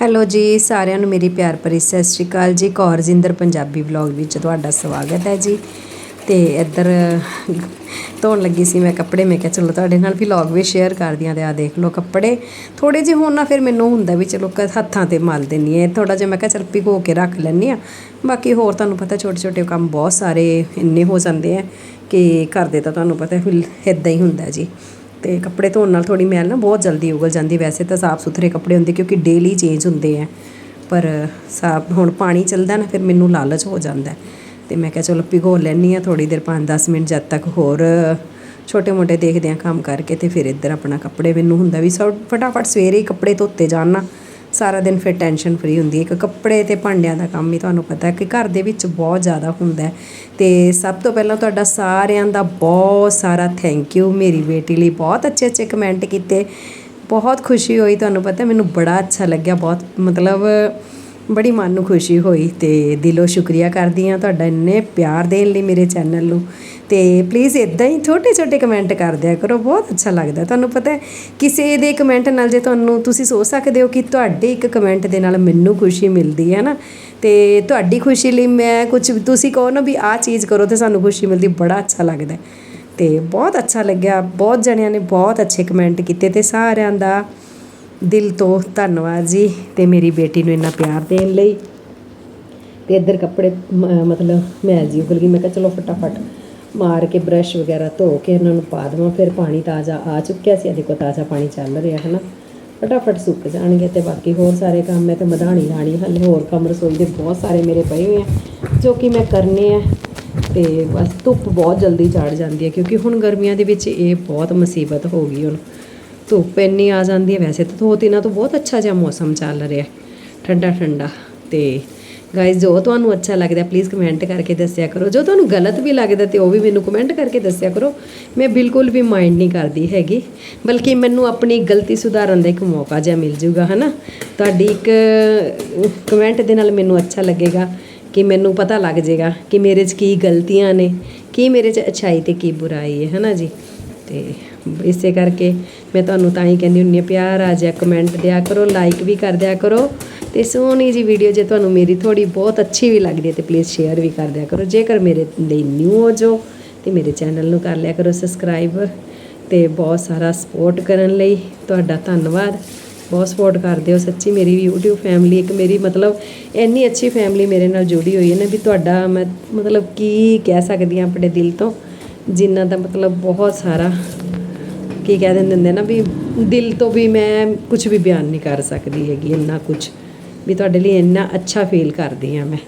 Hello ਜੀ, ਸਾਰਿਆਂ ਨੂੰ ਮੇਰੀ ਪਿਆਰ ਭਰੀ ਸਤਿ ਸ਼੍ਰੀ ਅਕਾਲ ਜੀ। ਕੌਰਜਿੰਦਰ ਪੰਜਾਬੀ ਵਲੌਗ ਵਿੱਚ ਤੁਹਾਡਾ ਸਵਾਗਤ ਹੈ ਜੀ। ਤੇ ਇੱਧਰ ਧੋਣ ਲੱਗੀ ਸੀ ਮੈਂ ਕੱਪੜੇ, ਮੈਂ ਕਿਹਾ ਚਲੋ ਤੁਹਾਡੇ ਨਾਲ ਵਲੌਗ ਵੀ ਸ਼ੇਅਰ ਕਰਦੀ ਹਾਂ ਤੇ ਆ ਦੇਖ ਲਓ ਕੱਪੜੇ। ਥੋੜੇ ਜਿਹੇ ਹੋਣ ਨਾ ਫਿਰ ਮੈਨੂੰ ਹੁੰਦਾ ਵੀ ਚਲੋ ਕ- ਹੱਥਾਂ ਤੇ ਮਲ ਦਿੰਨੀ ਹੈ। ਥੋੜਾ ਜਿਹਾ ਮੈਂ ਕਿਹਾ ਚਲ ਭਿਗੋ ਕੇ ਰੱਖ ਲੈਂਦੀ ਆ ਬਾਕੀ ਹੋਰ ਤੁਹਾਨੂੰ ਪਤਾ ਛੋਟੇ ਛੋਟੇ ਕੰਮ ਬਹੁਤ ਸਾਰੇ ਇੰਨੇ ਹੋ ਜਾਂਦੇ ਆ ਕਿ ਘਰ ਦੇ ਤਾਂ ਤੁਹਾਨੂੰ ਪਤਾ ਫਿਰ ਇਦਾਂ ਹੀ ਹੁੰਦਾ ਜੀ। ਅਤੇ ਕੱਪੜੇ ਧੋਣ ਨਾਲ ਥੋੜ੍ਹੀ ਮੈਲ ਨਾ ਬਹੁਤ ਜਲਦੀ ਉਗਲ ਜਾਂਦੀ ਵੈਸੇ ਤਾਂ ਸਾਫ਼ ਸੁਥਰੇ ਕੱਪੜੇ ਹੁੰਦੇ ਕਿਉਂਕਿ ਡੇਲੀ ਚੇਂਜ ਹੁੰਦੇ ਹੈ। ਪਰ ਸਾਫ਼ ਹੁਣ ਪਾਣੀ ਚੱਲਦਾ ਨਾ, ਫਿਰ ਮੈਨੂੰ ਲਾਲਚ ਹੋ ਜਾਂਦਾ ਅਤੇ ਮੈਂ ਕਿਹਾ ਚਲੋ ਭਿਗੋ ਲੈਂਦੀ ਹਾਂ ਥੋੜ੍ਹੀ ਦੇਰ, ਪੰਜ ਦਸ ਮਿੰਟ ਜਦ ਤੱਕ ਹੋਰ ਛੋਟੇ ਮੋਟੇ ਦੇਖਦੇ ਹਾਂ ਕੰਮ ਕਰਕੇ ਅਤੇ ਫਿਰ ਇੱਧਰ ਆਪਣਾ ਕੱਪੜੇ ਮੈਨੂੰ ਹੁੰਦਾ ਵੀ ਸਭ ਫਟਾਫਟ ਸਵੇਰੇ ਹੀ ਕੱਪੜੇ ਧੋਤੇ ਜਾਣ ਨਾ। ਸਾਰਾ ਦਿਨ ਫਿਰ ਟੈਨਸ਼ਨ ਫਰੀ ਹੁੰਦੀ ਹੈ। ਕਿ ਕੱਪੜੇ ਤੇ ਭਾਂਡਿਆਂ ਦਾ ਕੰਮ ਹੀ ਤੁਹਾਨੂੰ ਪਤਾ ਕਿ ਘਰ ਦੇ ਵਿੱਚ ਬਹੁਤ ਜ਼ਿਆਦਾ ਹੁੰਦਾ ਹੈ। ਤੇ ਸਭ ਤੋਂ ਪਹਿਲਾਂ ਤੁਹਾਡਾ ਸਾਰਿਆਂ ਦਾ ਬਹੁਤ ਸਾਰਾ ਥੈਂਕ ਯੂ ਮੇਰੀ ਬੇਟੀ ਲਈ ਬਹੁਤ ਅੱਛੇ ਅੱਛੇ ਕਮੈਂਟ ਕੀਤੇ। ਬਹੁਤ ਖੁਸ਼ੀ ਹੋਈ ਤੁਹਾਨੂੰ ਪਤਾ ਮੈਨੂੰ ਬੜਾ ਅੱਛਾ ਲੱਗਿਆ। ਬਹੁਤ ਮਤਲਬ ਬੜੀ ਮਨ ਨੂੰ ਖੁਸ਼ੀ ਹੋਈ ਤੇ ਦਿਲੋਂ ਸ਼ੁਕਰੀਆ ਕਰਦੀ ਹਾਂ ਤੁਹਾਡਾ ਇੰਨੇ ਪਿਆਰ ਦੇਣ ਲਈ ਮੇਰੇ ਚੈਨਲ ਨੂੰ ਤੇ ਪਲੀਜ਼ ਇਦਾਂ ਹੀ ਛੋਟੇ ਛੋਟੇ ਕਮੈਂਟ ਕਰ ਦਿਆ ਕਰੋ, ਬਹੁਤ ਅੱਛਾ ਲੱਗਦਾ ਤੁਹਾਨੂੰ ਪਤਾ ਹੈ, ਕਿਸੇ ਦੇ ਕਮੈਂਟ ਨਾਲ ਜੇ ਤੁਹਾਨੂੰ ਤੁਸੀਂ ਸੋਚ ਸਕਦੇ ਹੋ ਕਿ ਤੁਹਾਡੇ ਇੱਕ ਕਮੈਂਟ ਦੇ ਨਾਲ ਮੈਨੂੰ ਖੁਸ਼ੀ ਮਿਲਦੀ ਹੈ ਨਾ, ਤੇ ਤੁਹਾਡੀ ਖੁਸ਼ੀ ਲਈ ਮੈਂ ਕੁਝ ਤੁਸੀਂ ਕਹੋ ਨਾ ਵੀ ਆਹ ਚੀਜ਼ ਕਰੋ ਤੇ ਸਾਨੂੰ ਖੁਸ਼ੀ ਮਿਲਦੀ, ਬੜਾ ਅੱਛਾ ਲੱਗਦਾ ਹੈ। ਤੇ ਬਹੁਤ ਅੱਛਾ ਲੱਗਿਆ, ਬਹੁਤ ਜਣਿਆਂ ਨੇ ਬਹੁਤ ਅੱਛੇ ਕਮੈਂਟ ਕੀਤੇ ਤੇ ਸਾਰਿਆਂ ਦਾ ਦਿਲ ਤੋਂ ਧੰਨਵਾਦ ਜੀ ਅਤੇ ਮੇਰੀ ਬੇਟੀ ਨੂੰ ਇੰਨਾ ਪਿਆਰ ਦੇਣ ਲਈ। ਅਤੇ ਇੱਧਰ ਕੱਪੜੇ ਮ- ਮਤਲਬ ਮੈਲ ਜੀ ਉਗਲ ਗਈ, ਮੈਂ ਕਿਹਾ ਚਲੋ ਫਟਾਫਟ ਮਾਰ ਕੇ ਬ੍ਰਸ਼ ਵਗੈਰਾ ਧੋ ਕੇ ਇਹਨਾਂ ਨੂੰ ਪਾ ਦੇਵਾਂ, ਫਿਰ ਪਾਣੀ ਤਾਜ਼ਾ ਆ ਚੁੱਕਿਆ ਸੀ ਇਹਦੇ ਕੋਲ ਤਾਜ਼ਾ ਪਾਣੀ ਚੱਲ ਰਿਹਾ ਹੈ ਨਾ ਫਟਾਫਟ ਸੁੱਕ ਜਾਣਗੇ ਤੇ ਬਾਕੀ ਹੋਰ ਸਾਰੇ ਕੰਮ, ਮੈਂ ਤੇ ਮਧਾਣੀ ਲਾਣੀ ਹਲੇ ਹੋਰ ਕੰਮ ਰਸੋਈ ਦੇ ਬਹੁਤ ਸਾਰੇ ਮੇਰੇ ਪਏ ਹੋਏ ਆ, ਜੋ ਕਿ ਮੈਂ ਕਰਨੇ ਆ। ਤੇ ਬਸ ਧੁੱਪ ਬਹੁਤ ਜਲਦੀ ਚੜ ਜਾਂਦੀ ਹੈ, ਕਿਉਂਕਿ ਹੁਣ ਗਰਮੀਆਂ ਦੇ ਵਿੱਚ ਇਹ ਬਹੁਤ ਮੁਸੀਬਤ ਹੋ ਗਈ ਹੁਣ। ਧੁੱਪ ਇੰਨੀ ਆ ਜਾਂਦੀ ਹੈ ਵੈਸੇ ਤਾਂ ਦੋ ਦਿਨਾਂ ਤੋਂ ਬਹੁਤ ਅੱਛਾ ਜਿਹਾ ਮੌਸਮ ਚੱਲ ਰਿਹਾ ਠੰਡਾ ਠੰਡਾ। ਤੇ ਗਾਇਜ਼ ਜੋ ਤੁਹਾਨੂੰ ਅੱਛਾ ਲੱਗਦਾ ਪਲੀਜ਼ ਕਮੈਂਟ ਕਰਕੇ ਦੱਸਿਆ ਕਰੋ। ਜੋ ਤੁਹਾਨੂੰ ਗਲਤ ਵੀ ਲੱਗਦਾ ਤੇ ਉਹ ਵੀ ਮੈਨੂੰ ਕਮੈਂਟ ਕਰਕੇ ਦੱਸਿਆ ਕਰੋ। ਮੈਂ ਬਿਲਕੁਲ ਵੀ ਮਾਈਂਡ ਨਹੀਂ ਕਰਦੀ ਹੈਗੀ। ਬਲਕਿ ਮੈਨੂੰ ਆਪਣੀ ਗਲਤੀ ਸੁਧਾਰਨ ਦਾ ਇੱਕ ਮੌਕਾ ਜਿਹਾ ਮਿਲ ਜੂਗਾ, ਹਨਾ? ਤੁਹਾਡੀ ਇੱਕ ਕਮੈਂਟ ਦੇ ਨਾਲ ਮੈਨੂੰ ਅੱਛਾ ਲੱਗੇਗਾ ਕਿ ਮੈਨੂੰ ਪਤਾ ਲੱਗ ਜਾਏਗਾ ਕਿ ਮੇਰੇ 'ਚ ਕੀ ਗਲਤੀਆਂ ਨੇ, ਕੀ ਮੇਰੇ 'ਚ ਅੱਛਾਈ ਤੇ ਕੀ ਬੁਰਾਈ ਹੈ, ਹਨਾ ਜੀ? ਤੇ ਇਸੇ ਕਰਕੇ ਮੈਂ ਤੁਹਾਨੂੰ ਤਾਂ ਹੀ ਕਹਿੰਦੀ ਹੁੰਦੀ ਹਾਂ, ਪਿਆਰ ਆ ਜਾ ਕਮੈਂਟ ਦਿਆ ਕਰੋ ਲਾਈਕ ਵੀ ਕਰ ਦਿਆ ਕਰੋ ਤੇ ਸੋਹਣੀ ਜੀ ਵੀਡੀਓ ਜੇ ਤੁਹਾਨੂੰ ਮੇਰੀ ਥੋੜੀ ਬਹੁਤ ਅੱਛੀ ਵੀ ਲੱਗਦੀ ਹੈ ਤੇ ਪਲੀਜ਼ ਸ਼ੇਅਰ ਵੀ ਕਰ ਦਿਆ ਕਰੋ। ਜੇਕਰ ਮੇਰੇ ਲਈ ਨਿਊ ਹੋ ਜੋ ਤੇ ਮੇਰੇ ਚੈਨਲ ਨੂੰ ਕਰ ਲਿਆ ਕਰੋ ਸਬਸਕ੍ਰਾਈਬ ਤੇ ਬਹੁਤ ਸਾਰਾ ਸਪੋਰਟ ਕਰਨ ਲਈ ਤੁਹਾਡਾ ਧੰਨਵਾਦ। ਬਹੁਤ ਸਪੋਰਟ ਕਰਦੇ ਹੋ ਸੱਚੀ ਮੇਰੀ YouTube ਫੈਮਿਲੀ ਇੱਕ ਮੇਰੀ ਮਤਲਬ ਇੰਨੀ ਅੱਛੀ ਫੈਮਿਲੀ ਮੇਰੇ ਨਾਲ ਜੁੜੀ ਹੋਈ ਹੈ ਨਾ ਵੀ ਤੁਹਾਡਾ ਮੈਂ ਮਤਲਬ ਕੀ ਕਹਿ ਸਕਦੀ ਹਾਂ ਆਪਣੇ ਦਿਲ ਤੋਂ, ਜਿਨ੍ਹਾਂ ਦਾ ਮਤਲਬ ਬਹੁਤ ਸਾਰਾ ਕੀ ਕਹਿ ਦਿੰਦੇ ਹੁੰਦੇ ਨਾ ਵੀ ਦਿਲ ਤੋਂ ਵੀ ਮੈਂ ਕੁਝ ਵੀ ਬਿਆਨ ਨਹੀਂ ਕਰ ਸਕਦੀ ਹੈਗੀ ਇੰਨਾ ਕੁਝ ਵੀ ਤੁਹਾਡੇ ਲਈ ਇੰਨਾ ਅੱਛਾ ਫੀਲ ਕਰਦੀ ਹਾਂ ਮੈਂ।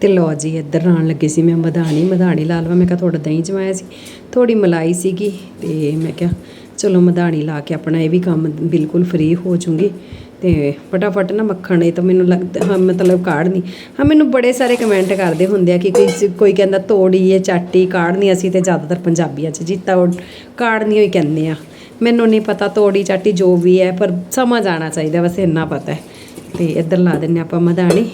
ਤੇ ਲੋ ਜੀ, ਇੱਧਰ ਆਉਣ ਲੱਗੀ ਸੀ ਮੈਂ ਮਧਾਣੀ ਮਧਾਣੀ ਲਾ ਲਵਾਂ। ਮੈਂ ਕਿਹਾ ਥੋੜਾ ਦਹੀਂ ਜਮਾਇਆ ਸੀ। ਥੋੜੀ ਮਲਾਈ ਸੀਗੀ ਤੇ ਮੈਂ ਕਿਹਾ ਚਲੋ ਮਧਾਣੀ ਲਾ ਕੇ ਆਪਣਾ ਇਹ ਵੀ ਕੰਮ ਬਿਲਕੁਲ ਫ੍ਰੀ ਹੋ ਜੂੰਗੀ। ਤੇ ਫਟਾਫਟ ਨਾ ਮੱਖਣ, ਇਹ ਤਾਂ ਮੈਨੂੰ ਲੱਗਦਾ, ਹਾਂ, ਮਤਲਬ ਕਾੜਨੀ ਹਾਂ, ਮੈਨੂੰ ਬੜੇ ਸਾਰੇ ਕਮੈਂਟ ਕਰਦੇ ਹੁੰਦੇ ਆ ਕਿ ਕੋਈ ਕੋਈ ਕਹਿੰਦਾ ਤੋੜੀ ਹੈ ਚਾਟੀ ਕਾੜਨੀ ਅਸੀਂ ਤੇ ਜ਼ਿਆਦਾਤਰ ਪੰਜਾਬੀਆਂ 'ਚ ਜੀ ਤਾਂ ਕਾੜਨੀ ਹੋਈ ਕਹਿੰਦੇ ਆ। ਮੈਨੂੰ ਨਹੀਂ ਪਤਾ ਤੋੜੀ, ਚਾਟੀ ਜੋ ਵੀ ਹੈ, ਪਰ ਸਮਝ ਆਣਾ ਚਾਹੀਦਾ, ਬਸ ਇੰਨਾ ਪਤਾ ਹੈ। ਤੇ ਇੱਧਰ ਲਾ ਦਿੰਨੇ ਆਪਾਂ ਮਧਾਣੀ।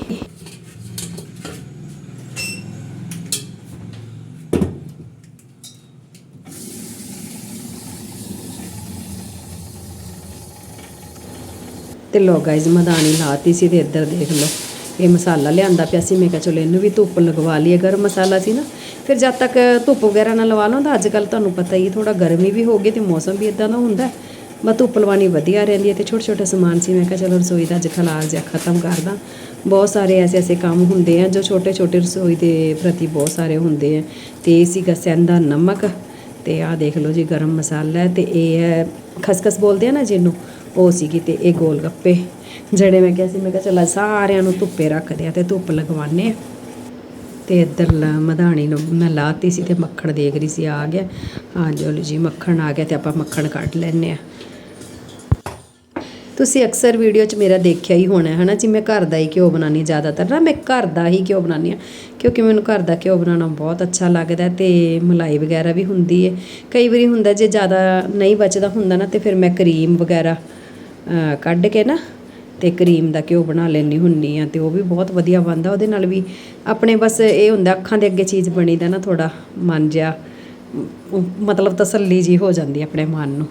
ਤੇ ਲੋ ਗਾਇਜ਼ ਮਧਾਣੀ ਲਾਤੀ ਸੀ ਤੇ ਇੱਧਰ ਦੇਖ ਲਓ। ਇਹ ਮਸਾਲਾ ਲਿਆਂਦਾ ਪਿਆ ਸੀ, ਮੈਂ ਕਿਹਾ ਚਲੋ ਇਹਨੂੰ ਵੀ ਧੁੱਪ ਲਗਵਾ ਲਈਏ, ਗਰਮ ਮਸਾਲਾ ਸੀ ਨਾ। ਫਿਰ ਜਦ ਤੱਕ ਧੁੱਪ ਵਗੈਰਾ ਨਾ ਲਵਾ ਲਓ ਤਾਂ ਅੱਜ ਕੱਲ ਤੁਹਾਨੂੰ ਪਤਾ ਹੀ ਥੋੜਾ ਗਰਮੀ ਵੀ ਹੋ ਗਈ ਤੇ ਮੌਸਮ ਵੀ ਇਦਾਂ ਦਾ ਹੁੰਦਾ। ਮੈਂ ਧੁੱਪ ਲਵਾਣੀ ਵਧੀਆ ਰਹਿੰਦੀ ਹੈ ਤੇ ਛੋਟੇ ਛੋਟੇ ਸਮਾਨ ਸੀ, ਮੈਂ ਕਿਹਾ ਚਲੋ ਰਸੋਈ ਦਾ ਅੱਜ ਖਲਾਰ ਜਿਹਾ ਖਤਮ ਕਰਦਾ। ਬਹੁਤ ਸਾਰੇ ਐਸੇ ਐਸੇ ਕੰਮ ਹੁੰਦੇ ਆ ਜੋ ਛੋਟੇ ਛੋਟੇ ਰਸੋਈ ਦੇ ਪ੍ਰਤੀ ਬਹੁਤ ਸਾਰੇ ਹੁੰਦੇ ਆ। ਤੇ ਇਹ ਸੀਗਾ ਸੈਂਦਾ ਨਮਕ ਤੇ ਆਹ ਦੇਖ ਲਓ ਜੀ, ਗਰਮ ਮਸਾਲਾ ਹੈ ਤੇ ਇਹ ਹੈ ਖਸਖਸ ਬੋਲਦੇ ਆ ਨਾ ਜਿਹਨੂੰ ਉਹ ਸੀਗੀ ਤੇ ਇਹ ਗੋਲ ਗੱਪੇ। ਜਿਹੜੇ ਮੈਂ ਕਿਹਾ ਸੀ, ਮੈਂ ਕਿਹਾ ਚੱਲ ਸਾਰਿਆਂ ਨੂੰ ਧੁੱਪੇ ਰੱਖਦੇ ਆ ਤੇ ਧੁੱਪ ਲਗਵਾਉਂਦੇ ਆ। ਤੇ ਇੱਧਰ ਲ- ਮਧਾਣੀ ਨੂੰ ਮੈਂ ਲਾਤੀ ਸੀ ਤੇ ਮੱਖਣ ਦੇਖ ਰਹੀ ਸੀ, ਆ ਗਿਆ। ਹਾਂ ਜੋ ਜੀ ਮੱਖਣ ਆ ਗਿਆ ਤੇ ਆਪਾਂ ਮੱਖਣ ਕੱਢ ਲੈਨੇ ਆ। ਤੁਸੀਂ ਅਕਸਰ ਵੀਡੀਓ 'ਚ ਮੇਰਾ ਦੇਖਿਆ ਹੀ ਹੋਣਾ ਹੈ ਨਾ ਜੀ? ਮੈਂ ਘਰ ਦਾ ਹੀ ਘਿਓ ਬਣਾਉਣੀ ਜ਼ਿਆਦਾਤਰ। ਨਾ, ਮੈਂ ਘਰ ਦਾ ਹੀ ਘਿਓ ਬਣਾਉਣੀ ਆ ਕਿਉਂਕਿ ਮੈਨੂੰ ਘਰ ਦਾ ਘਿਓ ਬਣਾਉਣਾ ਬਹੁਤ ਅੱਛਾ ਲੱਗਦਾ ਤੇ ਮਲਾਈ ਵਗੈਰਾ ਵੀ ਹੁੰਦੀ ਹੈ ਕਈ ਵਾਰੀ ਹੁੰਦਾ ਜੇ ਜ਼ਿਆਦਾ ਨਹੀਂ ਬਚਦਾ ਹੁੰਦਾ ਨਾ, ਤੇ ਫਿਰ ਮੈਂ ਕਰੀਮ ਵਗੈਰਾ ਕੱਢ ਕੇ ਨਾ ਤੇ ਕਰੀਮ ਦਾ ਘਿਓ ਬਣਾ ਲੈਣੀ ਹੁੰਨੀ ਆ ਤੇ ਉਹ ਵੀ ਬਹੁਤ ਵਧੀਆ ਬਣਦਾ। ਉਹਦੇ ਨਾਲ ਵੀ ਆਪਣੇ ਬਸ ਇਹ ਹੁੰਦਾ, ਅੱਖਾਂ ਦੇ ਅੱਗੇ ਚੀਜ਼ ਬਣੀ ਦਾ ਨਾ ਥੋੜਾ ਮਨ ਜਿਹਾ ਮਤਲਬ ਤਸੱਲੀ ਜੀ ਹੋ ਜਾਂਦੀ ਆਪਣੇ ਮਨ ਨੂੰ।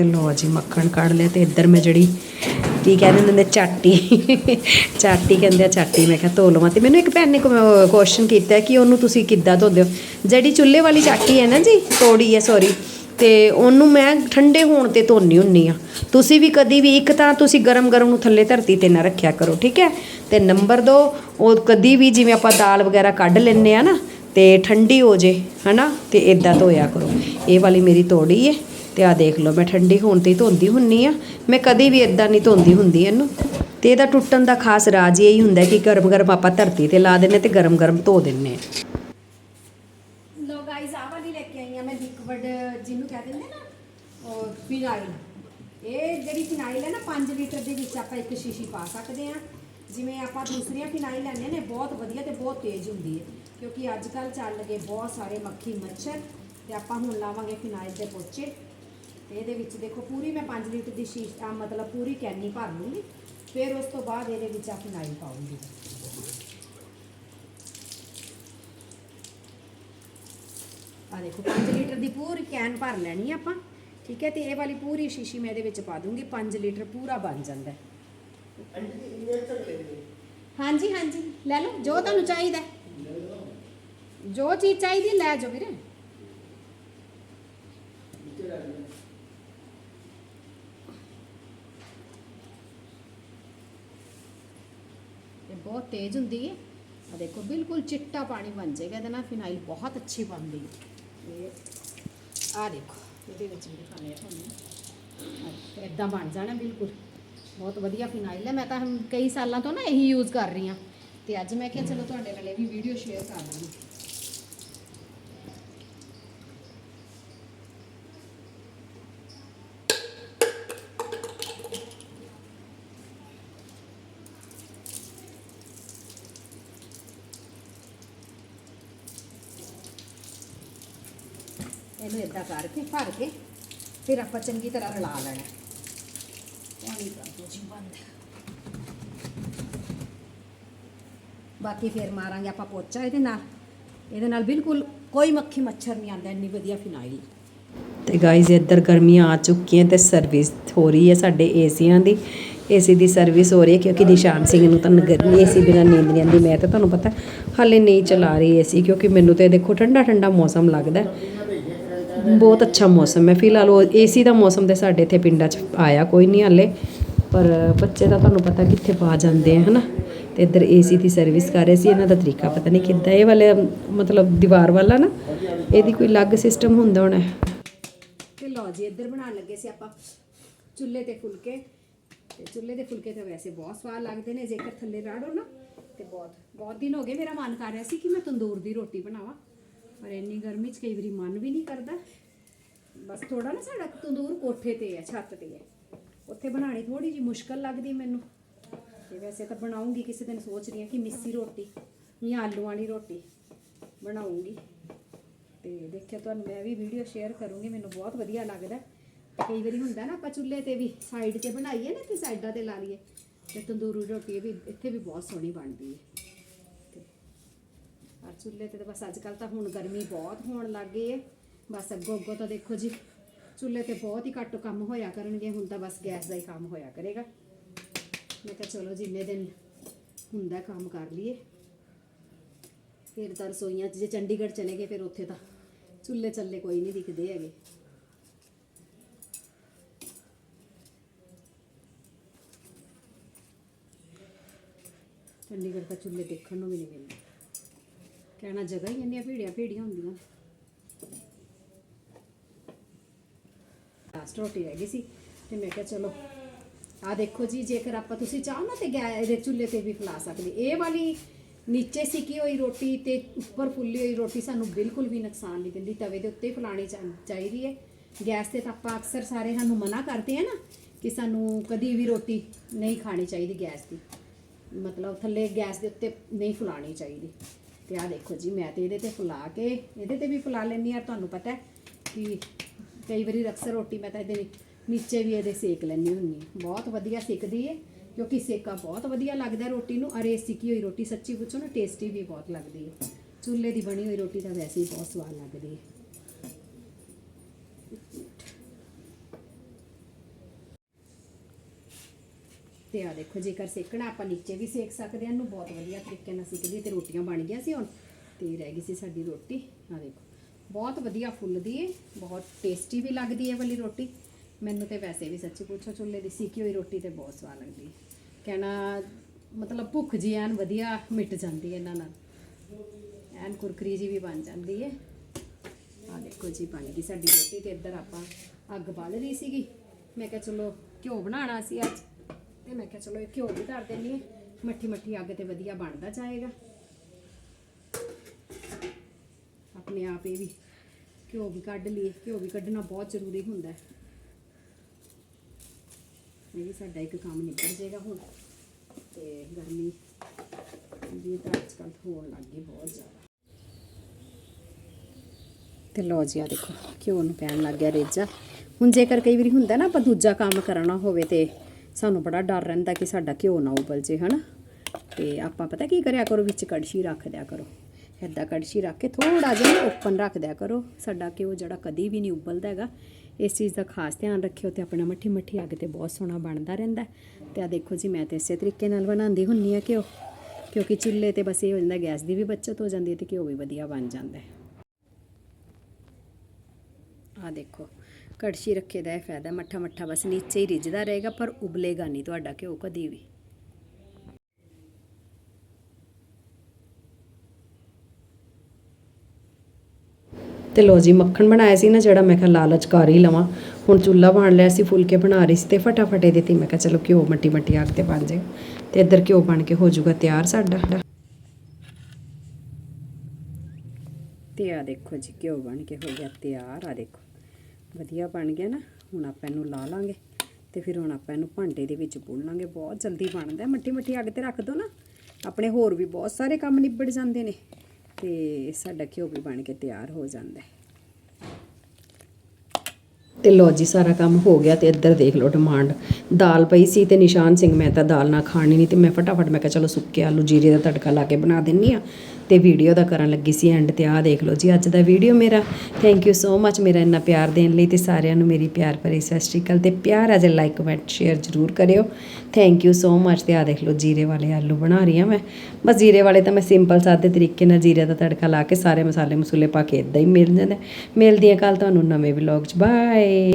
ਤੇ ਲੋ ਜੀ, ਮੱਖਣ ਕੱਢ ਲਿਆ ਤੇ ਇੱਧਰ ਮੈਂ ਜਿਹੜੀ ਕੀ ਕਹਿੰਦੇ ਹੁੰਦੇ ਚਾਟੀ। ਚਾਟੀ ਕਹਿੰਦੇ ਆ, ਚਾਟੀ ਮੈਂ ਕਿਹਾ ਧੋ ਲਵਾਂ। ਤੇ ਮੈਨੂੰ ਇੱਕ ਭੈਣ ਨੇ ਕੁਐਸਚਨ ਕੀਤਾ ਕਿ ਉਹਨੂੰ ਤੁਸੀਂ ਕਿੱਦਾਂ ਧੋਦੇ ਹੋ? ਜਿਹੜੀ ਚੁੱਲ੍ਹੇ ਵਾਲੀ ਚਾਟੀ ਹੈ ਨਾ ਜੀ, ਤੋੜੀ ਹੈ ਸੌਰੀ ਤੇ ਉਹਨੂੰ ਮੈਂ ਠੰਡੇ ਹੋਣ ਤੇ ਧੋਨੀ ਹੁੰਨੀ ਆ। ਤੁਸੀਂ ਵੀ ਕਦੀ ਵੀ ਇੱਕ ਤਾਂ ਤੁਸੀਂ ਗਰਮ ਗਰਮ ਨੂੰ ਥੱਲੇ ਧਰਤੀ ਤੇ ਨਾ ਰੱਖਿਆ ਕਰੋ, ਠੀਕ ਹੈ? ਤੇ ਨੰਬਰ 2 ਉਹ ਕਦੀ ਵੀ ਜਿਵੇਂ ਆਪਾਂ ਦਾਲ ਵਗੈਰਾ ਕੱਢ ਲੈਂਦੇ ਆ ਨਾ, ਤੇ ਠੰਡੀ ਹੋ ਜੇ, ਹਨਾ? ਤੇ ਇਦਾਂ ਧੋਇਆ ਕਰੋ। ਇਹ ਵਾਲੀ ਮੇਰੀ ਤੋੜੀ ਹੈ ਤੇ ਆ ਦੇਖ ਲਓ, ਮੈਂ ਠੰਡੀ ਹੋਣ ਤੇ ਹੀ ਧੋਂਦੀ ਹੁੰਨੀ ਆ। ਮੈਂ ਕਦੀ ਵੀ ਇਦਾਂ ਨਹੀਂ ਧੋਂਦੀ ਹੁੰਦੀ ਇਹਨੂੰ। ਤੇ ਇਹਦਾ ਟੁੱਟਣ ਦਾ ਖਾਸ ਰਾਜ ਇਹ ਹੀ ਹੁੰਦਾ ਕਿ ਗਰਮ ਗਰਮ ਆਪਾਂ ਧਰਤੀ ਤੇ ਲਾ ਦਿੰਨੇ ਤੇ ਗਰਮ ਗਰਮ ਧੋ ਦਿੰਨੇ ਆ। ਲੋ ਗਾਇਸ ਆਹ ਵਾਲੀ ਲੈ ਕੇ ਆਈ ਆ ਮੈਂ ਲਿਕਵਿਡ ਜਿਹਨੂੰ ਕਹਿ ਦਿੰਦੇ ਨਾ, ਉਹ ਫਿਨਾਈਲ ਇਹ ਜਿਹੜੀ ਫਿਨਾਈਲ ਹੈ ਨਾ 5 ਲੀਟਰ ਦੇ ਵਿੱਚ ਆਪਾਂ ਇੱਕ ਸ਼ੀਸ਼ੀ ਪਾ ਸਕਦੇ ਆ ਜਿਵੇਂ ਆਪਾਂ ਦੂਸਰੀਆਂ ਫਿਨਾਈਲ ਲੈਂਦੇ ਨੇ, ਬਹੁਤ ਵਧੀਆ ਤੇ ਬਹੁਤ ਤੇਜ਼ ਹੁੰਦੀ ਹੈ। ਕਿਉਂਕਿ ਅੱਜ ਕੱਲ ਚੱਲ ਗਏ ਬਹੁਤ ਸਾਰੇ ਮੱਖੀ ਮੱਛਰ, ਤੇ ਆਪਾਂ ਹੁਣ ਲਾਵਾਂਗੇ ਫਿਨਾਈਲ ਦੇ ਪੋਚੇ। ਤੇ ਇਹਦੇ ਵਿੱਚ ਦੇਖੋ ਪੂਰੀ ਮੈਂ 5 ਲੀਟਰ ਦੀ ਸ਼ੀਸ਼ ਆ ਮਤਲਬ ਪੂਰੀ ਕੈਨੀ ਭਰ ਲੂੰਗੀ। ਫਿਰ ਉਸ ਤੋਂ ਬਾਅਦ ਇਹਦੇ ਵਿੱਚ ਆ ਫਿਨਾਈਲ ਪਾਉਂਗੀ। ਆ ਦੇਖੋ 5 ਲੀਟਰ ਦੀ ਪੂਰੀ ਕੈਨ ਭਰ ਲੈਣੀ ਆਪਾਂ, ਠੀਕ ਹੈ? ਤੇ ਇਹ ਵਾਲੀ ਪੂਰੀ ਸ਼ੀਸ਼ੀ ਮੈਂ ਇਹਦੇ ਵਿੱਚ ਪਾ ਦੂੰਗੀ 5 ਲੀਟਰ ਪੂਰਾ ਬਣ ਜਾਂਦਾ। ਹਾਂਜੀ ਹਾਂਜੀ, ਲੈ ਲਓ, ਜੋ ਤੁਹਾਨੂੰ ਚਾਹੀਦਾ। ਜੋ ਚੀਜ਼ ਚਾਹੀਦੀ ਲੈ ਜਾਓ ਵੀਰੇ ਇਹ ਬਹੁਤ ਤੇਜ਼ ਹੁੰਦੀ ਹੈ। ਆ ਦੇਖੋ, ਬਿਲਕੁਲ ਚਿੱਟਾ ਪਾਣੀ ਬਣ ਜਾਏਗਾ, ਇਹਦੇ ਨਾਲ ਫਿਨਾਈਲ ਬਹੁਤ ਅੱਛੀ ਬਣਦੀ ਹੈ। ਆ ਦੇਖੋ, ਇਹਦੇ ਵਿੱਚ ਵੀ ਦਿਖਾਣੇ ਆ ਤੁਹਾਨੂੰ। ਇਦਾਂ ਬਣ ਜਾਣਾ ਬਿਲਕੁਲ। ਬਹੁਤ ਵਧੀਆ ਫਿਨਾਈਲ ਹੈ। ਮੈਂ ਤਾਂ ਕਈ ਸਾਲਾਂ ਤੋਂ ਨਾ ਇਹੀ ਯੂਜ਼ ਕਰ ਰਹੀ ਹਾਂ। ਤੇ ਅੱਜ ਮੈਂ ਕਿਹਾ, ਚਲੋ ਤੁਹਾਡੇ ਨਾਲ ਇਹ ਵੀ ਵੀਡੀਓ ਸ਼ੇਅਰ ਕਰ ਦਾਂਗੀ ਇਹਨੂੰ ਇਦਾਂ ਕਰਕੇ ਭਰ ਕੇ ਫਿਰ ਆਪਾਂ ਚੰਗੀ ਤਰ੍ਹਾਂ ਰਲਾ ਲੈਣਾ। ਪਾਣੀ ਕਰ ਦੋ ਜੀ, ਬੰਦ। ਬਾਕੀ ਫਿਰ ਮਾਰਾਂਗੇ ਆਪਾਂ ਪੋਚਾ ਇਹਦੇ ਨਾਲ। ਇਹਦੇ ਨਾਲ ਬਿਲਕੁਲ ਕੋਈ ਮੱਖੀ ਮੱਛਰ ਨਹੀਂ ਆਉਂਦਾ, ਇੰਨੀ ਵਧੀਆ ਫਿਨਾਈਲ ਤੇ ਗਾਇਜ਼ ਇੱਧਰ ਗਰਮੀਆਂ ਆ ਚੁੱਕੀਆਂ ਤੇ ਸਰਵਿਸ ਹੋ ਰਹੀ ਹੈ ਸਾਡੇ ਏਸੀਆਂ ਦੀ। ਏਸੀ ਦੀ ਸਰਵਿਸ ਹੋ ਰਹੀ ਹੈ ਕਿਉਂਕਿ ਨਿਸ਼ਾਨ ਸਿੰਘ ਨੂੰ ਤਾਂ ਗਰਮੀ ਏਸੀ ਬਿਨਾਂ ਨੀਂਦ ਨਹੀਂ ਆਉਂਦੀ। ਮੈਂ ਤਾਂ ਤੁਹਾਨੂੰ ਪਤਾ, ਹਾਲੇ ਨਹੀਂ ਚਲਾ ਰਹੀ ਏਸੀ ਕਿਉਂਕਿ ਮੈਨੂੰ ਤੇ ਦੇਖੋ ਠੰਡਾ ਠੰਡਾ ਮੌਸਮ ਲੱਗਦਾ ਬਹੁਤ ਅੱਛਾ ਮੌਸਮ ਹੈ। ਫਿਲਹਾਲ ਉਹ ਏਸੀ ਦਾ ਮੌਸਮ ਤੇ ਸਾਡੇ ਇੱਥੇ ਪਿੰਡਾਂ 'ਚ ਆਇਆ ਕੋਈ ਨਹੀਂ ਹਾਲੇ। ਪਰ ਬੱਚੇ ਤਾਂ ਤੁਹਾਨੂੰ ਪਤਾ ਕਿੱਥੇ ਪਾ ਜਾਂਦੇ ਆ, ਹਨਾ? ਤੇ ਇੱਧਰ ਏਸੀ ਦੀ ਸਰਵਿਸ ਕਰ ਰਹੇ ਸੀ, ਇਹਨਾਂ ਦਾ ਤਰੀਕਾ ਪਤਾ ਨਹੀਂ ਕਿੱਦਾਂ। ਇਹ ਵਾਲੇ, ਮਤਲਬ ਦੀਵਾਰ ਵਾਲਾ ਨਾ, ਇਹਦੀ ਕੋਈ ਅਲੱਗ ਸਿਸਟਮ ਹੁੰਦਾ ਹੋਣਾ। ਤੇ ਲਓ ਜੀ, ਇੱਧਰ ਬਣਾਉਣ ਲੱਗੇ ਸੀ ਆਪਾਂ ਚੁੱਲ੍ਹੇ ਤੇ ਫੁਲਕੇ। ਤੇ ਚੁੱਲ੍ਹੇ ਦੇ ਫੁਲਕੇ ਤਾਂ ਵੈਸੇ ਬਹੁਤ ਸਵਾਦ ਲੱਗਦੇ ਨੇ, ਜੇਕਰ ਥੱਲੇ ਰਾੜੋ ਨਾ, ਤੇ ਬਹੁਤ ਬਹੁਤ ਦਿਨ ਹੋ ਗਏ ਮੇਰਾ ਮਨ ਕਰ ਰਿਹਾ ਸੀ ਕਿ ਮੈਂ ਤੰਦੂਰ ਦੀ ਰੋਟੀ ਬਣਾਵਾਂ। ਪਰ ਇੰਨੀ ਗਰਮੀ 'ਚ ਕਈ ਵਾਰੀ ਮਨ ਵੀ ਨਹੀਂ ਕਰਦਾ। ਬਸ ਥੋੜਾ ਨਾ ਸਾਡਾ ਤੰਦੂਰ ਕੋਠੇ ਤੇ ਹੈ, ਛੱਤ ਤੇ ਹੈ। ਉੱਥੇ ਬਣਾਉਣੀ ਥੋੜੀ ਜਿਹੀ ਮੁਸ਼ਕਲ ਲੱਗਦੀ ਮੈਨੂੰ। ਤੇ ਵੈਸੇ ਤਾਂ ਬਣਾਉਂਗੀ, ਕਿਸੇ ਦਿਨ ਸੋਚ ਰਹੀ ਹਾਂ ਕਿ ਮਿੱਸੀ ਰੋਟੀ ਜਾਂ ਆਲੂ ਵਾਲੀ ਰੋਟੀ ਬਣਾਉਂਗੀ। ਤੇ ਦੇਖਿਆ ਤੁਹਾਨੂੰ ਮੈਂ ਵੀ ਵੀਡੀਓ ਸ਼ੇਅਰ ਕਰੂੰਗੀ, ਮੈਨੂੰ ਬਹੁਤ ਵਧੀਆ ਲੱਗਦਾ। ਕਈ ਵਾਰੀ ਹੁੰਦਾ ਨਾ ਆਪਾਂ ਚੁੱਲ੍ਹੇ ਤੇ ਵੀ ਸਾਈਡ ਤੇ ਬਣਾਈਏ ਨਾ ਕਿ ਸਾਈਡਾਂ ਤੇ ਲਾ ਲਈਏ। ਤੇ ਤੰਦੂਰੀ ਰੋਟੀ ਇਹ ਵੀ, ਇੱਥੇ ਵੀ ਬਹੁਤ ਸੋਹਣੀ ਬਣਦੀ ਹੈ। ਚੁੱਲ੍ਹੇ ਤੇ ਤਾਂ ਬਸ ਅੱਜ ਕੱਲ ਤਾਂ ਹੁਣ ਗਰਮੀ ਬਹੁਤ ਹੋਣ ਲੱਗ ਗਈ ਹੈ ਬਸ ਅੱਗੋਂ ਅੱਗੋਂ ਤਾਂ ਦੇਖੋ ਜੀ, ਚੁੱਲ੍ਹੇ ਤੇ ਬਹੁਤ ਹੀ ਘੱਟ ਕੰਮ ਹੋਇਆ ਕਰਨਗੇ, ਹੁਣ ਤਾਂ ਬਸ ਗੈਸ ਦਾ ਹੀ ਕੰਮ ਹੋਇਆ ਕਰੇਗਾ। ਮੈਂ ਕਿਹਾ ਚਲੋ ਜਿੰਨੇ ਦਿਨ ਹੁੰਦਾ ਕੰਮ ਕਰ ਲਈਏ। ਫਿਰ ਤਾਂ ਰਸੋਈਆਂ 'ਚ ਜੇ ਚੰਡੀਗੜ੍ਹ ਚਲੇ ਗਏ, ਫਿਰ ਉੱਥੇ ਤਾਂ ਚੁੱਲ੍ਹੇ ਚੱਲੇ ਕੋਈ ਨਹੀਂ ਦਿਖਦੇ ਹੈਗੇ। ਚੰਡੀਗੜ੍ਹ ਤਾਂ ਚੁੱਲ੍ਹੇ ਦੇਖਣ ਨੂੰ ਵੀ ਨਹੀਂ ਮਿਲਦੇ। ਕਹਿਣਾ ਜਗ੍ਹਾ ਹੀ ਇੰਨੀਆਂ ਭੀੜੀਆਂ ਭੀੜੀਆਂ ਹੁੰਦੀਆਂ। ਲਾਸਟ ਰੋਟੀ ਰਹਿ ਗਈ ਸੀ ਤੇ ਮੈਂ ਕਿਹਾ ਚਲੋ ਆ ਦੇਖੋ ਜੀ, ਜੇਕਰ ਆਪਾਂ ਤੁਸੀਂ ਚਾਹੋ ਨਾ ਤੇ ਗੈ ਇਹਦੇ ਚੁੱਲ੍ਹੇ ਤੇ ਵੀ ਫੁਲਾ ਸਕਦੇ। ਇਹ ਵਾਲੀ ਨੀਚੇ ਸਿੱਕੀ ਹੋਈ ਰੋਟੀ ਤੇ ਉੱਪਰ ਫੁੱਲੀ ਹੋਈ ਰੋਟੀ ਸਾਨੂੰ ਬਿਲਕੁਲ ਵੀ ਨੁਕਸਾਨ ਨਹੀਂ ਦਿੰਦੀ, ਤਵੇ ਦੇ ਉੱਤੇ ਹੀ ਚਾ- ਚਾਹੀਦੀ ਹੈ ਗੈਸ ਤੇ ਤਾਂ ਆਪਾਂ ਅਕਸਰ ਸਾਰੇ ਸਾਨੂੰ ਮਨਾ ਕਰਦੇ ਆ ਨਾ ਕਿ ਸਾਨੂੰ ਕਦੀ ਵੀ ਰੋਟੀ ਨਹੀਂ ਖਾਣੀ ਚਾਹੀਦੀ ਗੈਸ ਦੀ। ਮਤਲਬ ਥੱਲੇ ਗੈਸ ਦੇ ਉੱਤੇ ਨਹੀਂ ਫੁਲਾਣੀ ਚਾਹੀਦੀ। ਤੇ ਆ ਦੇਖੋ ਜੀ, ਮੈਂ ਤੇ ਇਹਦੇ ਤੇ ਫੁਲਾ ਕੇ, ਇਹਦੇ ਤੇ ਵੀ ਫੁਲਾ ਲੈਂਦੀ ਆ ਤੁਹਾਨੂੰ ਪਤਾ ਕਿ ਕਈ ਵਾਰੀ ਅਕਸਰ ਰੋਟੀ ਮੈਂ ਤਾਂ ਇਹਦੇ ਨੀਚੇ ਵੀ ਇਹਦੇ ਸੇਕ ਲੈਂਦੀ ਹੁੰਦੀ ਬਹੁਤ ਵਧੀਆ ਸਿੱਕਦੀ ਹੈ ਕਿਉਂਕਿ ਸੇਕਾ ਬਹੁਤ ਵਧੀਆ ਲੱਗਦਾ ਰੋਟੀ ਨੂੰ ਅਰੇ ਸਿੱਕੀ ਹੋਈ ਰੋਟੀ, ਸੱਚੀ ਪੁੱਛੋ ਨਾ ਟੇਸਟੀ ਵੀ ਬਹੁਤ ਲੱਗਦੀ ਹੈ ਚੁੱਲ੍ਹੇ ਦੀ ਬਣੀ ਹੋਈ ਰੋਟੀ ਤਾਂ ਵੈਸੇ ਹੀ ਬਹੁਤ ਸਵਾਦ ਲੱਗਦੀ ਹੈ ਤੇ ਆ ਦੇਖੋ, ਜੇਕਰ ਸੇਕਣਾ, ਆਪਾਂ ਨੀਚੇ ਵੀ ਸੇਕ ਸਕਦੇ ਹਾਂ। ਇਹਨੂੰ ਬਹੁਤ ਵਧੀਆ ਤਰੀਕੇ ਨਾਲ ਸਿੱਕਦੀ ਤੇ ਰੋਟੀਆਂ ਬਣ ਗਈਆਂ ਸੀ ਹੁਣ। ਤੇ ਰਹਿ ਗਈ ਸੀ ਸਾਡੀ ਰੋਟੀ। ਆ ਦੇਖੋ, ਬਹੁਤ ਵਧੀਆ ਫੁੱਲਦੀ ਏ, ਬਹੁਤ ਟੇਸਟੀ ਵੀ ਲੱਗਦੀ ਹੈ ਵਾਲੀ ਰੋਟੀ। ਮੈਨੂੰ ਤੇ ਵੈਸੇ ਵੀ ਸੱਚੀ ਪੁੱਛੋ, ਚੁੱਲ੍ਹੇ ਦੀ ਸਿੱਕੀ ਹੋਈ ਰੋਟੀ ਤੇ ਬਹੁਤ ਸਵਾਦ ਲੱਗਦੀ ਹੈ ਕਹਿਣਾ, ਮਤਲਬ ਭੁੱਖ ਜੀ ਐਨ ਵਧੀਆ ਮਿਟ ਜਾਂਦੀ ਹੈ ਇਹਨਾਂ ਨਾਲ। ਐਨ ਕੁਰਕਰੀ ਜੀ ਵੀ ਬਣ ਜਾਂਦੀ ਹੈ ਆ ਦੇਖੋ ਜੀ, ਬਣ ਗਈ ਸਾਡੀ ਰੋਟੀ ਤੇ ਇੱਧਰ ਆਪਾਂ ਅੱਗ ਬਾਲ ਰਹੀ ਸੀਗੀ। ਮੈਂ ਕਿਹਾ, ਚਲੋ, ਘਿਓ ਬਣਾਉਣਾ ਸੀ ਅੱਜ। ਤੇ ਮੈਂ ਕਿਹਾ ਚਲੋ ਇਹ ਘਿਓ ਵੀ ਧਰ ਦਿੰਨੀ ਹੈ। ਮੱਠੀ ਮੱਠੀ ਅੱਗ ਤੇ ਵਧੀਆ ਬਣਦਾ ਜਾਏਗਾ। ਆਪਣੇ ਆਪ ਇਹ ਵੀ ਘਿਓ ਵੀ ਕੱਢ ਲਈਏ। ਘਿਓ ਵੀ ਕੱਢਣਾ ਬਹੁਤ ਜ਼ਰੂਰੀ ਹੁੰਦਾ ਹੈ। ਇਹ ਵੀ ਸਾਡਾ ਇੱਕ ਕੰਮ ਨਿਕਲ ਜਾਏਗਾ ਹੁਣ। ਤੇ ਗਰਮੀ ਦੀ ਤਾਂ ਅੱਜ ਕੱਲ੍ਹ ਹੋਣ ਲੱਗ ਗਈ ਬਹੁਤ ਜ਼ਿਆਦਾ। ਤੇ ਲਓ ਜੀ ਆ ਦੇਖੋ, ਘਿਓ ਨੂੰ ਪੈਣ ਲੱਗ ਗਿਆ ਰੇਜਾ। ਹੁਣ ਜੇਕਰ ਕਈ ਵਾਰੀ ਹੁੰਦਾ ਨਾ ਆਪਾਂ ਦੂਜਾ ਕੰਮ ਕਰਨਾ ਹੋਵੇ ਤੇ ਸਾਨੂੰ ਬੜਾ ਡਰ ਰਹਿੰਦਾ ਕਿ ਸਾਡਾ ਘਿਓ ਨਾ ਉਬਲ ਜੇ, ਹਨਾ? ਤੇ ਆਪਾਂ ਪਤਾ ਕੀ ਕਰਿਆ ਕਰੋ, ਵਿੱਚ ਕੜਛੀ ਰੱਖ ਦਿਆ ਕਰੋ। ਏਦਾਂ ਕੜਛੀ ਰੱਖ ਕੇ ਥੋੜਾ ਜਿਹਾ ਓਪਨ ਰੱਖ ਦਿਆ ਕਰੋ। ਸਾਡਾ ਘਿਓ ਜਿਹੜਾ ਕਦੀ ਵੀ ਨਹੀਂ ਉਬਲਦਾ ਹੈਗਾ। ਇਸ ਚੀਜ਼ ਦਾ ਖਾਸ ਧਿਆਨ ਰੱਖਿਓ ਤੇ ਆਪਣਾ ਮੱਠੀ ਮੱਠੀ ਅੱਗ ਤੇ ਬਹੁਤ ਸੋਹਣਾ ਬਣਦਾ ਰਹਿੰਦਾ। ਤੇ ਆ ਦੇਖੋ ਜੀ, ਮੈਂ ਤੇ ਇਸੇ ਤਰੀਕੇ ਨਾਲ ਬਣਾਉਂਦੀ ਹੁੰਨੀ ਆ ਘਿਓ। ਕਿਉਂਕਿ ਚੁੱਲ੍ਹੇ ਤੇ ਬਸ ਇਹ ਹੋ ਜਾਂਦਾ, ਗੈਸ ਦੀ ਵੀ ਬਚਤ ਹੋ ਜਾਂਦੀ ਹੈ ਤੇ ਘਿਓ ਵੀ ਵਧੀਆ ਬਣ ਜਾਂਦਾ ਹੈ। ਆ ਦੇਖੋ ਕੜਛੀ ਰੱਖੇ ਦਾ ਇਹ ਫਾਇਦਾ, ਮੱਠਾ ਮੱਠਾ ਬਸ ਨੀਚੇ ਹੀ ਰਿੱਝਦਾ ਰਹੇਗਾ, ਪਰ ਉਬਲੇਗਾ ਨਹੀਂ ਤੁਹਾਡਾ ਘਿਓ ਕਦੀ ਵੀ। ਤੇ ਲੋ ਜੀ, ਮੱਖਣ ਬਣਾਇਆ ਸੀ ਨਾ ਜਿਹੜਾ ਮੈਂ ਕਿਹਾ ਲਾਲਚ ਕਰ ਹੀ ਲਵਾਂ। ਹੁਣ ਚੁੱਲ੍ਹਾ ਬਣ ਲਿਆ ਸੀ, ਫੁਲਕੇ ਬਣਾ ਰਹੀ ਸੀ ਤੇ ਫਟਾਫਟ ਇਹਦੇ ਦਿੱਤੀ ਮੈਂ ਕਿਹਾ ਚਲੋ ਘਿਓ ਮੱਟੀ ਮੱਟੀ ਅੱਗ ਤੇ ਬਣ ਜਾਏਗਾ। ਤੇ ਇੱਧਰ ਘਿਓ ਬਣ ਕੇ ਹੋ ਜਾਊਗਾ ਤਿਆਰ ਸਾਡਾ। ਤੇ ਆ ਦੇਖੋ ਜੀ, ਘਿਓ ਬਣ ਕੇ ਹੋ ਗਿਆ ਤਿਆਰ ਆ ਦੇਖੋ। ਵਧੀਆ ਬਣ ਗਿਆ ਨਾ, ਹੁਣ ਆਪਾਂ ਇਹਨੂੰ ਲਾ ਲਾਂਗੇ ਤੇ ਫਿਰ ਹੁਣ ਆਪਾਂ ਇਹਨੂੰ ਭਾਂਡੇ ਦੇ ਵਿੱਚ ਬੋਲ ਲਾਂਗੇ ਬਹੁਤ ਜਲਦੀ ਬਣਦਾ ਹੈ। ਮੱਠੀ ਮੱਠੀ ਅੱਗ ਤੇ ਰੱਖ ਦੋ ਨਾ ਆਪਣੇ ਹੋਰ ਵੀ ਬਹੁਤ ਸਾਰੇ ਕੰਮ ਨਿਬੜ ਜਾਂਦੇ ਨੇ ਤੇ ਸਾਡਾ ਘਿਓ ਵੀ ਬਣ ਕੇ ਤਿਆਰ ਹੋ ਜਾਂਦਾ ਹੈ ਤੇ ਲੋ ਜੀ, ਸਾਰਾ ਕੰਮ ਹੋ ਗਿਆ ਤੇ ਇੱਧਰ ਦੇਖ ਲਓ ਡਿਮਾਂਡ ਦਾਲ ਪਈ ਸੀ ਤੇ ਨਿਸ਼ਾਨ ਸਿੰਘ, ਮੈਂ ਤਾਂ ਦਾਲ ਨਾ ਖਾਣੀ ਨਹੀਂ, ਤੇ ਮੈਂ ਫਟਾਫਟ ਮੈਂ ਕਿਹਾ ਚਲੋ ਸੁੱਕੇ ਆਲੂ ਜੀਰੇ ਦਾ ਤੜਕਾ ਲਾ ਕੇ ਬਣਾ ਦਿੰਨੀ ਆ ਤੇ ਵੀਡੀਓ ਦਾ ਕਰਨ ਲੱਗੀ ਸੀ ਐਂਡ ਤੇ, ਆਹ ਦੇਖ ਲਓ ਜੀ, ਅੱਜ ਦਾ ਵੀਡੀਓ ਮੇਰਾ। ਥੈਂਕ ਯੂ ਸੋ ਮੱਚ ਮੇਰਾ ਇੰਨਾ ਪਿਆਰ ਦੇਣ ਲਈ ਤੇ ਸਾਰਿਆਂ ਨੂੰ ਮੇਰੀ ਪਿਆਰ ਭਰੀ ਸਤਿ ਸ਼੍ਰੀ ਅਕਾਲ ਤੇ ਪਿਆਰ ਅਜੇ ਲਾਈਕ ਕਮੈਂਟ ਸ਼ੇਅਰ ਜ਼ਰੂਰ ਕਰਿਓ। ਥੈਂਕ ਯੂ ਸੋ ਮੱਚ ਤੇ ਆਹ ਦੇਖ ਲਓ ਜੀਰੇ ਵਾਲੇ ਆਲੂ ਬਣਾ ਰਹੀ ਹਾਂ ਮੈਂ। ਬਸ ਜੀਰੇ ਵਾਲੇ ਤਾਂ ਮੈਂ ਸਿੰਪਲ ਸਾਦੇ ਤਰੀਕੇ ਨਾਲ ਜੀਰੇ ਦਾ ਤੜਕਾ ਲਾ ਕੇ ਸਾਰੇ ਮਸਾਲੇ ਮਸੂਲੇ ਪਾ ਕੇ ਇਦਾਂ ਹੀ ਮਿਲ ਜਾਂਦਾ। ਮਿਲਦੀ ਹਾਂ ਕੱਲ ਤੁਹਾਨੂੰ ਨਵੇਂ ਵਲੌਗ 'ਚ। Bye eh,